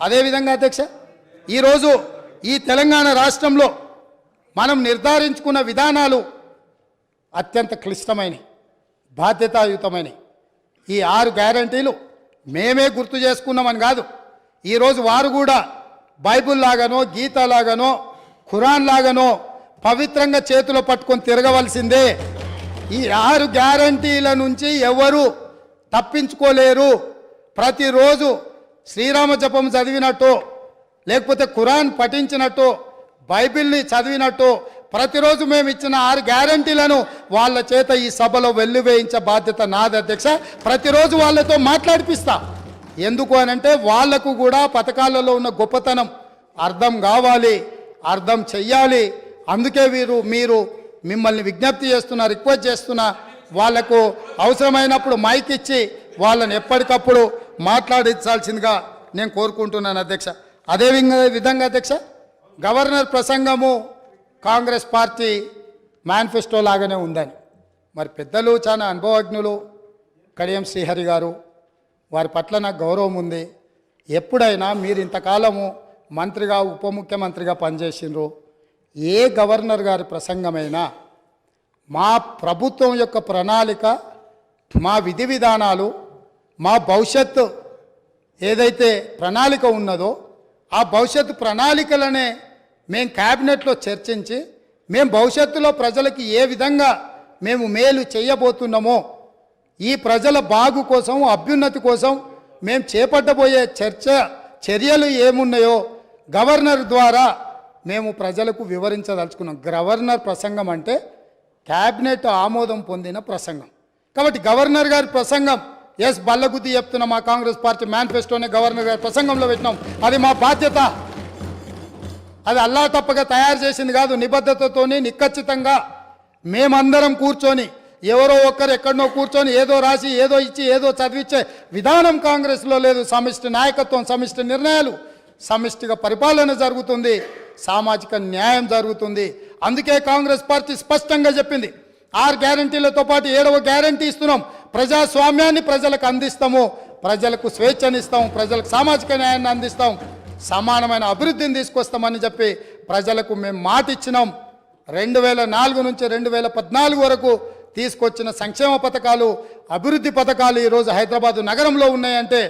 అదేవిధంగా అధ్యక్ష ఈరోజు ఈ తెలంగాణ రాష్ట్రంలో మనం నిర్ధారించుకున్న విధానాలు అత్యంత క్లిష్టమైనవి బాధ్యతాయుతమైనవి. ఈ ఆరు గ్యారంటీలు మేమే గుర్తు చేసుకున్నామని కాదు ఈరోజు వారు కూడా బైబుల్ లాగానో గీత లాగానో ఖురాన్ లాగానో పవిత్రంగా చేతిలో పట్టుకొని తిరగవలసిందే. ఈ ఆరు గ్యారంటీల నుంచి ఎవరు తప్పించుకోలేరు. ప్రతిరోజు శ్రీరామ జపం చదివినట్టు లేకపోతే ఖురాన్ పఠించినట్టు బైబిల్ని చదివినట్టు ప్రతిరోజు మేము ఇచ్చిన ఆరు గ్యారంటీలను వాళ్ళ చేత ఈ సభలో వెల్లువేయించే బాధ్యత నాది అధ్యక్ష. ప్రతిరోజు వాళ్ళతో మాట్లాడిపిస్తా. ఎందుకు అనంటే వాళ్ళకు కూడా పథకాలలో ఉన్న గొప్పతనం అర్థం కావాలి అర్థం చెయ్యాలి. అందుకే వీరు మీరు మిమ్మల్ని విజ్ఞప్తి చేస్తున్నా రిక్వెస్ట్ చేస్తున్నా వాళ్ళకు అవసరమైనప్పుడు మైక్ ఇచ్చి వాళ్ళని ఎప్పటికప్పుడు మాట్లాడించాల్సిందిగా నేను కోరుకుంటున్నాను అధ్యక్ష. అదే విధంగా- అధ్యక్ష గవర్నర్ ప్రసంగము కాంగ్రెస్ పార్టీ మేనిఫెస్టో లాగానే ఉందని. మరి పెద్దలు చాలా అనుభవజ్ఞులు కడియం శ్రీహరి గారు వారి పట్ల నాకు గౌరవం ఉంది. ఎప్పుడైనా మీరు ఇంతకాలము మంత్రిగా ఉప ముఖ్యమంత్రిగా పనిచేసిండ్రు. ఏ గవర్నర్ గారి ప్రసంగమైనా మా ప్రభుత్వం యొక్క ప్రణాళిక మా విధి విధానాలు మా భవిష్యత్తు ఏదైతే ప్రణాళిక ఉన్నదో ఆ భవిష్యత్తు ప్రణాళికలనే మేము క్యాబినెట్లో చర్చించి మేము భవిష్యత్తులో ప్రజలకి ఏ విధంగా మేము మేలు చేయబోతున్నామో ఈ ప్రజల బాగు కోసం అభ్యున్నతి కోసం మేము చేపట్టబోయే చర్చ చర్యలు ఏమున్నాయో గవర్నర్ ద్వారా మేము ప్రజలకు వివరించదలుచుకున్నాం. గవర్నర్ ప్రసంగం అంటే క్యాబినెట్ ఆమోదం పొందిన ప్రసంగం. కాబట్టి గవర్నర్ గారి ప్రసంగం ఎస్ బల్లగుద్ది చెప్తున్న మా కాంగ్రెస్ పార్టీ మేనిఫెస్టోనే గవర్నర్ గారి ప్రసంగంలో పెట్టినాం. అది మా బాధ్యత. అది అల్లా తప్పగా తయారు చేసింది కాదు నిబద్ధతతోని నిక్కచ్చితంగా మేమందరం కూర్చొని ఎవరో ఒక్కరు ఎక్కడనో కూర్చొని ఏదో రాసి ఏదో ఇచ్చి ఏదో చదివించే విధానం కాంగ్రెస్లో లేదు. సమిష్టి నాయకత్వం సమిష్టి నిర్ణయాలు సమిష్టిగా పరిపాలన జరుగుతుంది సామాజిక న్యాయం జరుగుతుంది. అందుకే కాంగ్రెస్ పార్టీ స్పష్టంగా చెప్పింది. ఆరు గ్యారంటీలతో పాటు ఏడవ గ్యారంటీ ఇస్తున్నాం. ప్రజాస్వామ్యాన్ని ప్రజలకు అందిస్తాము ప్రజలకు స్వేచ్ఛనిస్తాము ప్రజలకు సామాజిక న్యాయాన్ని అందిస్తాం సమానమైన అభివృద్ధిని తీసుకొస్తామని చెప్పి ప్రజలకు మేము మాట ఇచ్చినాం రెండు వేల నాలుగు నుంచి రెండు వేల పద్నాలుగు వరకు తీసుకొచ్చిన సంక్షేమ పథకాలు అభివృద్ధి పథకాలు ఈరోజు హైదరాబాదు నగరంలో ఉన్నాయంటే